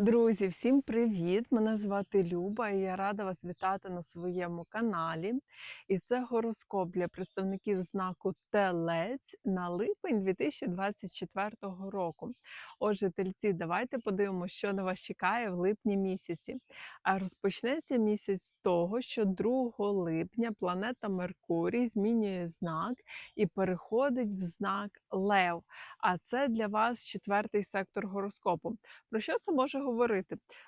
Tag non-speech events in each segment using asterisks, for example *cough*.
Друзі, всім привіт! Мене звати Люба і я рада вас вітати на своєму каналі. І це гороскоп для представників знаку Телець на липень 2024 року. Отже, тельці, давайте подивимося, що на вас чекає в липні місяці. А розпочнеться місяць з того, що 2 липня планета Меркурій змінює знак і переходить в знак Лев. А це для вас четвертий сектор гороскопу. Про що це може говорити?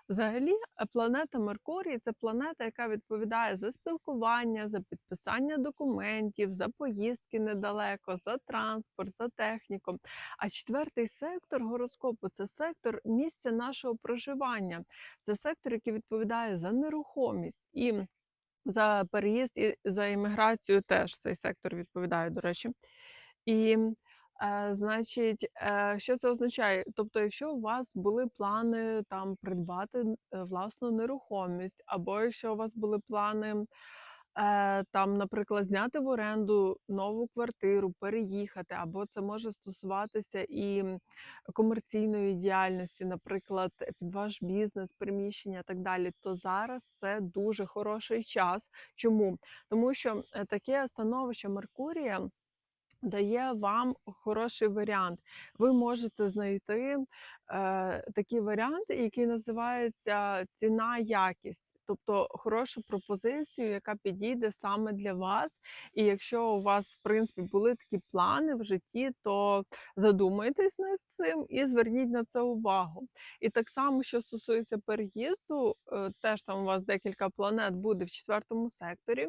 Взагалі, е, планета Меркурій це планета, яка відповідає за спілкування, за підписання документів, за поїздки недалеко, за транспорт, за техніку. А четвертий сектор гороскопу це сектор місця нашого проживання. Це сектор, який відповідає за нерухомість і за переїзд і за імміграцію теж цей сектор відповідає, до речі. І значить, е, що це означає? Тобто, якщо у вас були плани там придбати е, власну нерухомість, або якщо у вас були плани е, там, наприклад, зняти в оренду нову квартиру, переїхати, або це може стосуватися і комерційної діяльності, наприклад, під ваш бізнес, приміщення так далі, то зараз це дуже хороший час. Чому? Тому що е, таке становище Меркурія дає вам хороший варіант. Ви можете знайти е, такий варіант, який називається ціна-якість, тобто хорошу пропозицію, яка підійде саме для вас. І якщо у вас, в принципі, були такі плани в житті, то задумайтесь над цим і зверніть на це увагу. І так само, що стосується переїзду, е, теж там у вас декілька планет буде в четвертому секторі.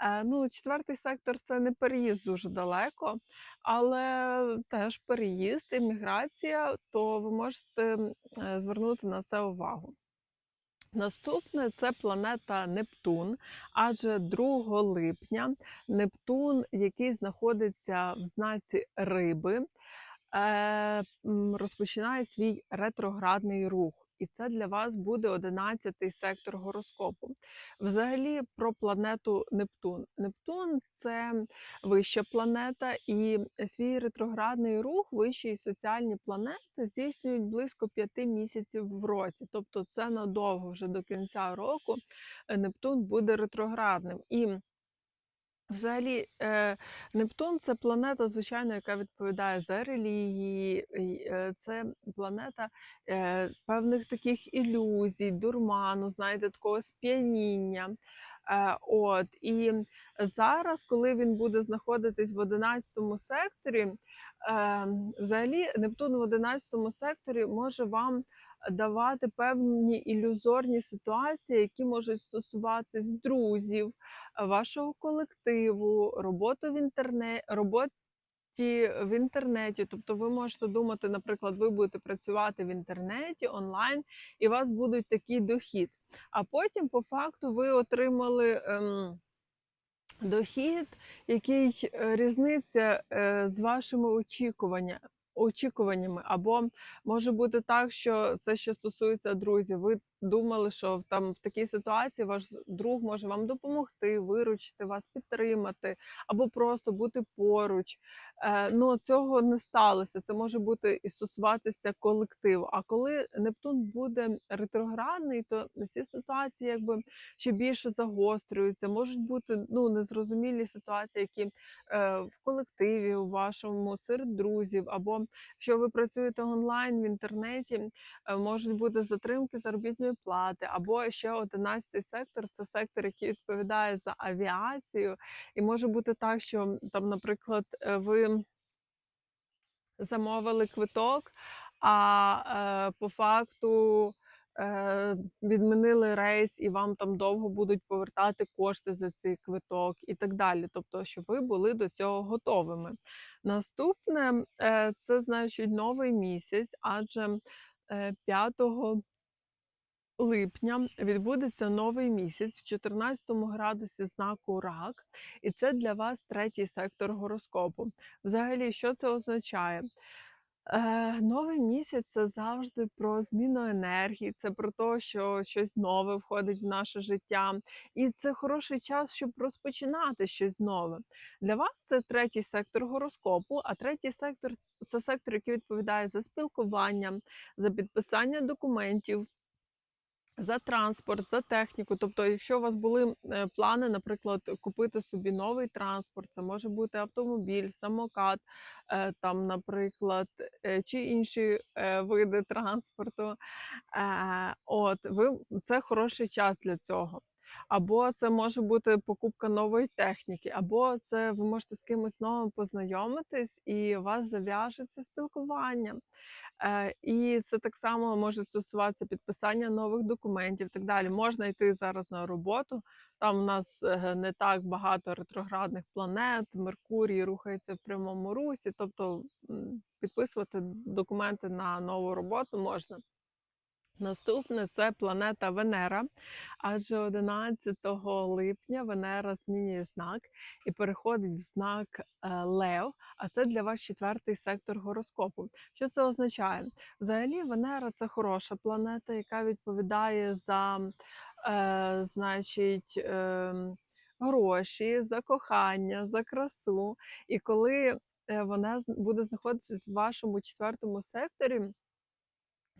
Е, ну, четвертий сектор це не переїзд дуже далеко, але теж переїзд, імміграція, то ви можете е, звернути на це увагу. Наступне це планета Нептун, адже 2 липня Нептун, який знаходиться в знаці Риби, е, розпочинає свій ретроградний рух. І це для вас буде 11-й сектор гороскопу. Взагалі про планету Нептун. Нептун це вища планета, і свій ретроградний рух, вищі і соціальні планети здійснюють близько 5 місяців в році. Тобто це надовго вже до кінця року е, Нептун буде ретроградним. І Взагалі, е, Нептун це планета, звичайно, яка відповідає за релігії. е, Це планета е, певних таких ілюзій, дурману, знаєте, такого сп'яніння. От і зараз, коли він буде знаходитись в 11 секторі, е, взагалі Нептун в 11 секторі може вам давати певні ілюзорні ситуації, які можуть стосуватись друзів, е, вашого колективу, роботи в інтернеті, роботи в інтернеті. Тобто ви можете думати, наприклад, ви будете працювати в інтернеті онлайн, і у вас будуть такий дохід. А потім, по факту, ви отримали. Ем, Дохід, який е, різниця е, з вашими очікування, очікуваннями, або може бути так, що це що стосується друзів. Ви думали, що там в такій ситуації ваш друг може вам допомогти, виручити вас, підтримати, або просто бути поруч. Е, Ну цього не сталося. Це може бути і стосуватися колективу. А коли Нептун буде ретроградний, то ці ситуації якби ще більше загострюються. Можуть бути ну незрозумілі ситуації, які е, в колективі, у вашому серед друзів, або що ви працюєте онлайн в інтернеті, е, можуть бути затримки заробітної плати, або ще 11 сектор це сектор, який відповідає за авіацію. І може бути так, що там, наприклад, е, ви замовили квиток, а е, по факту е, відмінили рейс, і вам там довго будуть повертати кошти за цей квиток і так далі. Тобто, щоб ви були до цього готовими. Наступне е, це значить новий місяць, адже е, 5 липня відбудеться новий місяць в 14 градусі знаку рак, і це для вас третій сектор гороскопу. Взагалі, що це означає? Е, новий місяць це завжди про зміну енергії, це про те, що щось нове входить в наше життя, і це хороший час, щоб розпочинати щось нове. Для вас це третій сектор гороскопу, а третій сектор це сектор, який відповідає за спілкування, за підписання документів. За транспорт, за техніку. Тобто, якщо у вас були е, плани, наприклад, купити собі новий транспорт, це може бути автомобіль, самокат, е, там, наприклад, е, чи інші види транспорту. От ви це хороший час для цього. Або це може бути покупка нової техніки, або це ви можете з кимось новим познайомитись, і у вас зав'яжеться спілкування. Е, і це так само може стосуватися підписання нових документів. і Так далі можна йти зараз на роботу. Там у нас е, не так багато ретроградних планет. Меркурій рухається в прямому русі, тобто підписувати документи на нову роботу можна. Наступне це планета Венера, адже 11 липня Венера змінює знак і переходить в знак е, Лев, а це для вас четвертий сектор гороскопу. Що це означає? Взагалі, Венера це хороша планета, яка відповідає за е, значить, е, гроші, за кохання, за красу. І коли е, вона буде знаходитися в вашому четвертому секторі.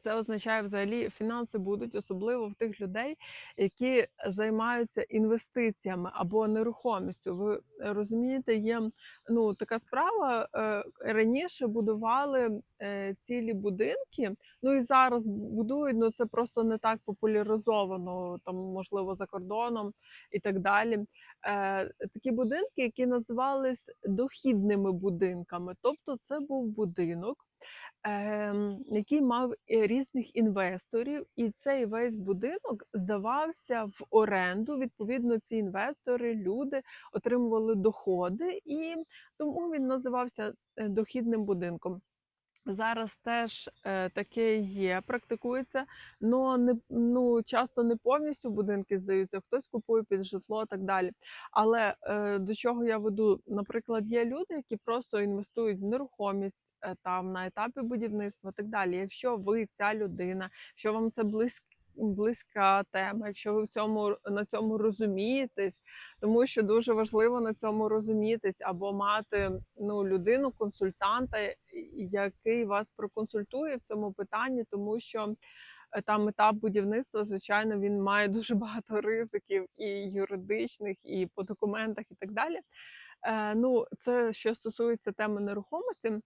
Це означає, взагалі, фінанси будуть, особливо в тих людей, які займаються інвестиціями або нерухомістю. Ви розумієте, є ну така справа. е, Раніше будували е, цілі будинки, ну і зараз будують. Ну це просто не так популяризовано, там можливо за кордоном і так далі. Е, Такі будинки, які називались дохідними будинками, тобто це був будинок який мав е, різних інвесторів, і цей весь будинок здавався в оренду. Відповідно, ці інвестори, люди отримували доходи, і тому він називався е, дохідним будинком. Зараз теж е, таке є, практикується, але не ну часто не повністю будинки здаються, хтось купує під житло і так далі. Але е, до чого я веду? Наприклад, є люди, які просто інвестують в нерухомість е, там на етапі будівництва і так далі. Якщо ви ця людина, що вам це близько. Близька тема, якщо ви в цьому на цьому розумієтесь, тому що дуже важливо на цьому розумітись або мати ну людину, консультанта, який вас проконсультує в цьому питанні, тому що е, там етап будівництва, звичайно, він має *laughs* дуже багато ризиків і юридичних, і по документах, і так далі. Е, Ну, це що стосується теми нерухомості.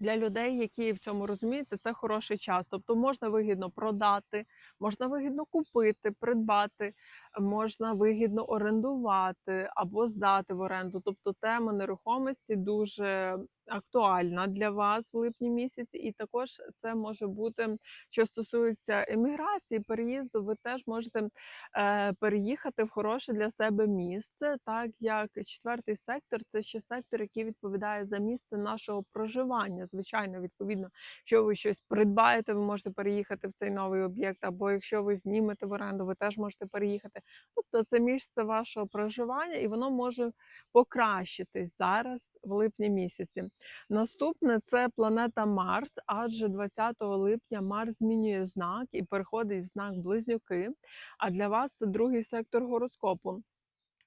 Для людей, які в цьому розуміються, це хороший час. Тобто можна вигідно продати, можна вигідно купити, придбати, можна вигідно орендувати або здати в оренду. Тобто тема нерухомості дуже актуальна для вас в липні місяці, і також це може бути, що стосується еміграції, переїзду. Ви теж можете е, переїхати в хороше для себе місце, так як четвертий сектор це ще сектор, який відповідає за місце нашого проживання. Звичайно, відповідно, якщо ви щось придбаєте, ви можете переїхати в цей новий об'єкт, або якщо ви знімете в оренду, ви теж можете переїхати. Тобто це місце вашого проживання, і воно може покращитись зараз в липні місяці. Наступне це планета Марс, адже 20 липня Марс змінює знак і переходить в знак Близнюки. А для вас це другий сектор гороскопу.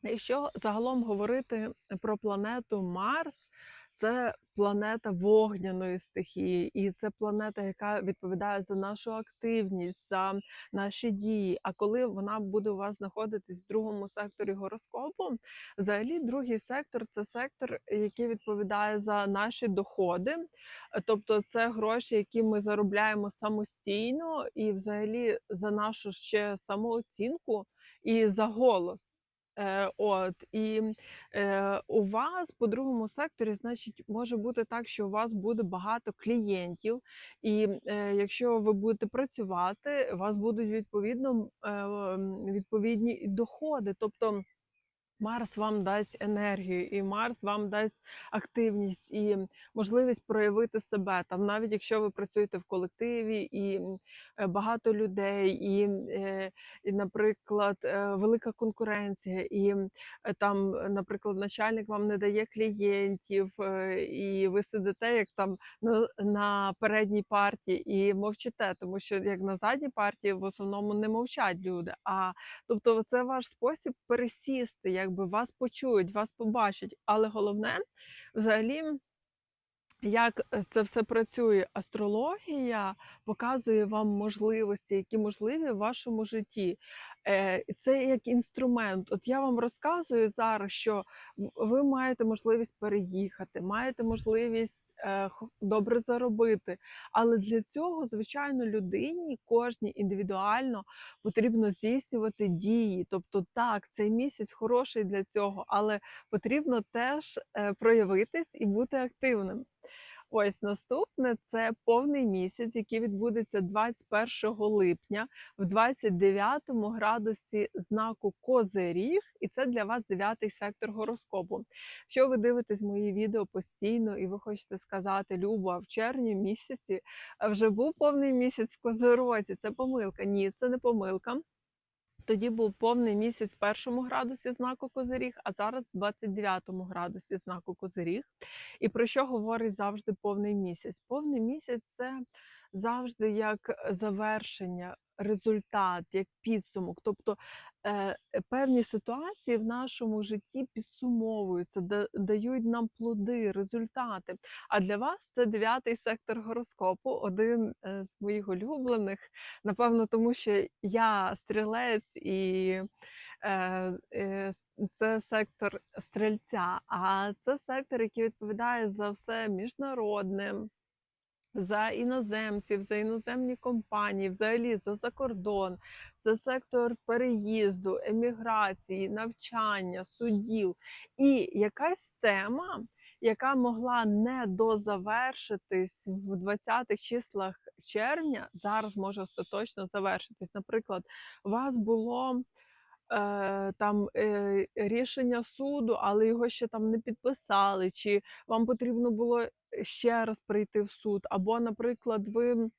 Якщо загалом говорити про планету Марс, це планета вогняної стихії, і це планета, яка відповідає за нашу активність, за наші дії. А коли вона буде у вас знаходитись в другому секторі гороскопу, взагалі другий сектор це сектор, який відповідає за наші доходи, тобто це гроші, які ми заробляємо самостійно, і взагалі за нашу ще самооцінку і за голос. Е, от і е, у вас по другому секторі, значить, може бути так, що у вас буде багато клієнтів, і е, якщо ви будете працювати, у вас будуть відповідно е, відповідні доходи. Тобто Марс вам дасть енергію, і Марс вам дасть активність і можливість проявити себе. Там, навіть якщо ви працюєте в колективі і е, багато людей, і, е, і наприклад, е, велика конкуренція, і там, наприклад, начальник вам не дає клієнтів, і ви сидите як там на, на передній партії і мовчите, тому що як на задній партії в основному не мовчать люди. А тобто, це ваш спосіб пересісти, якби вас почують, вас побачать. Але головне, взагалі, як е, це все працює? Астрологія показує вам можливості, які можливі в вашому житті. Е, Це як інструмент. От я вам розказую зараз, що ви маєте можливість переїхати, маєте можливість добре заробити. Але для цього, звичайно, людині, кожній індивідуально потрібно здійснювати дії. Тобто, так, цей місяць хороший для цього, але потрібно теж е, проявитись і бути активним. Ось наступне це повний місяць, який відбудеться 21 липня в 29 градусі знаку Козиріг, і це для вас дев'ятий сектор гороскопу. Якщо ви дивитесь мої відео постійно і ви хочете сказати, Люба, в червні місяці вже був повний місяць в Козирозі. Це помилка. Ні, це не помилка. Тоді був повний місяць в першому градусі знаку Козиріг, а зараз в 29 градусі знаку Козиріг. І про що говорить завжди повний місяць? Повний місяць це завжди як завершення, результат, як підсумок. Тобто певні ситуації в нашому житті підсумовуються, да- дають нам плоди, результати. А для вас це дев'ятий сектор гороскопу, один е, з моїх улюблених. Напевно, тому що я стрілець і е, е, це сектор стрільця, а це сектор, який відповідає за все міжнародне, за іноземців, за іноземні компанії, взагалі за закордон, це сектор переїзду, еміграції, навчання, судів. І якась тема, яка могла не дозавершитись в 20-х числах червня, зараз може остаточно завершитись. Наприклад, у вас було там е, рішення суду, але його ще там не підписали, чи вам потрібно було ще раз прийти в суд, або, наприклад, ви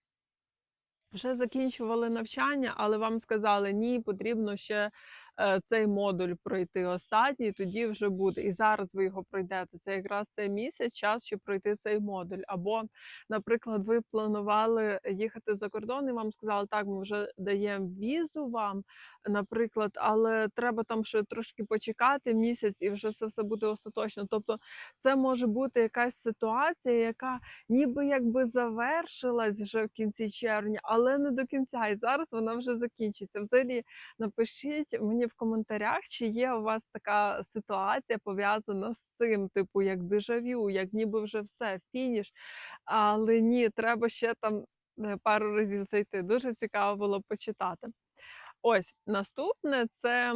вже закінчували навчання, але вам сказали, ні, потрібно ще е, цей модуль пройти останній, тоді вже буде. І зараз ви його пройдете. Це якраз цей місяць, час, щоб пройти цей модуль. Або, наприклад, ви планували їхати за кордон, і вам сказали, так, ми вже даємо візу вам, наприклад, але треба там ще трошки почекати місяць, і вже це все буде остаточно. Тобто, це може бути якась ситуація, яка ніби якби завершилась вже в кінці червня, але не до кінця. І зараз вона вже закінчиться. Взагалі, напишіть мені в коментарях, чи є у вас така ситуація пов'язана з цим, типу як дежавю, як ніби вже все, фініш. Але ні, треба ще там е, пару разів зайти. Дуже цікаво було почитати. Ось наступне це.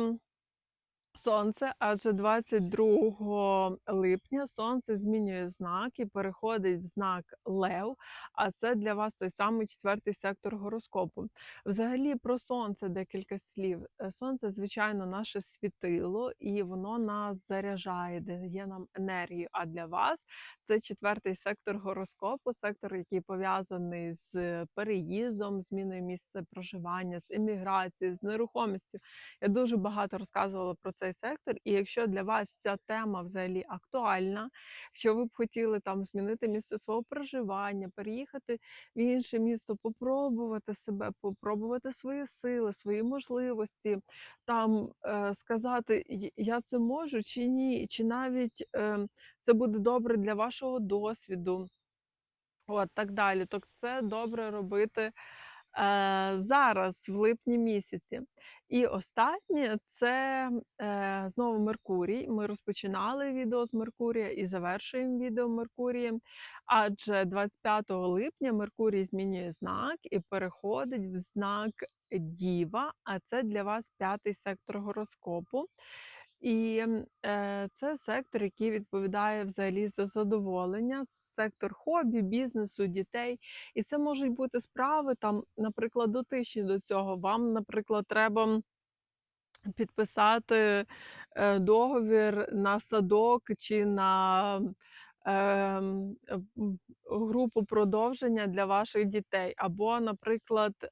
Сонце, адже 22 липня сонце змінює знак і переходить в знак Лев, а це для вас той самий четвертий сектор гороскопу. Взагалі про сонце декілька слів. Е, Сонце, звичайно, наше світило, і воно нас заряджає, дає нам енергію. А для вас це четвертий сектор гороскопу, сектор, який пов'язаний з переїздом, зміною місця проживання, з еміграцією, з нерухомістю. Я дуже багато розказувала про цей сектор, і якщо для вас ця тема взагалі актуальна, якщо ви б хотіли там змінити місце свого проживання, переїхати в інше місто, попробувати себе, попробувати свої сили, свої можливості, там е, сказати, «Я- це можу чи ні, чи навіть е, це буде добре для вашого досвіду. От так далі. Тобто це добре робити е, зараз, в липні місяці. І останнє це е, знову Меркурій. Ми розпочинали відео з Меркурія і завершуємо відео Меркурієм. Адже 25 липня Меркурій змінює знак і переходить в знак Діва, а це для вас п'ятий сектор гороскопу. І е, це сектор, який відповідає взагалі за задоволення, сектор хобі, бізнесу, дітей. І це можуть бути справи там, наприклад, дотичні до цього. Вам, наприклад, треба підписати, е, договір на садок чи на, м, групу продовження для ваших дітей. Або, наприклад, е,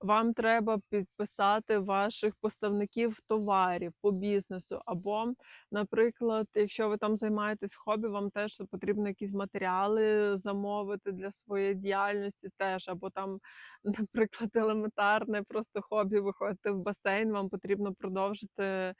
вам треба підписати ваших поставників товарів по бізнесу. Або, наприклад, якщо ви там займаєтесь хобі, вам теж потрібно якісь матеріали замовити для своєї діяльності теж. Або там, *laughs* наприклад, елементарне просто хобі, ви ходите в басейн, вам потрібно продовжити, е,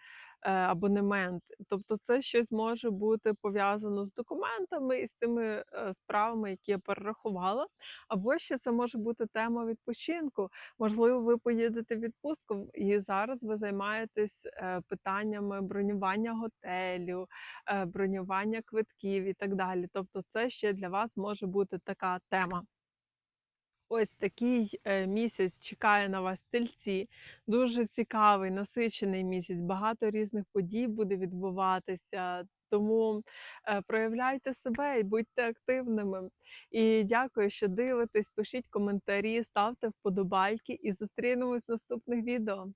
абонемент. Тобто це щось може бути пов'язано з документами і з цими, е, справами, які я перерахувала. Або ще це може бути тема відпочинку. Можливо, ви поїдете в відпустку і зараз ви займаєтесь, е, питаннями бронювання готелю, е, бронювання квитків і так далі. Тобто це ще для вас може бути така тема. Ось такий, е, місяць чекає на вас тельці. Дуже цікавий, насичений місяць, багато різних подій буде відбуватися. Тому, е, проявляйте себе і будьте активними. І дякую, що дивитесь. Пишіть коментарі, ставте вподобайки і зустрінемось в наступних відео.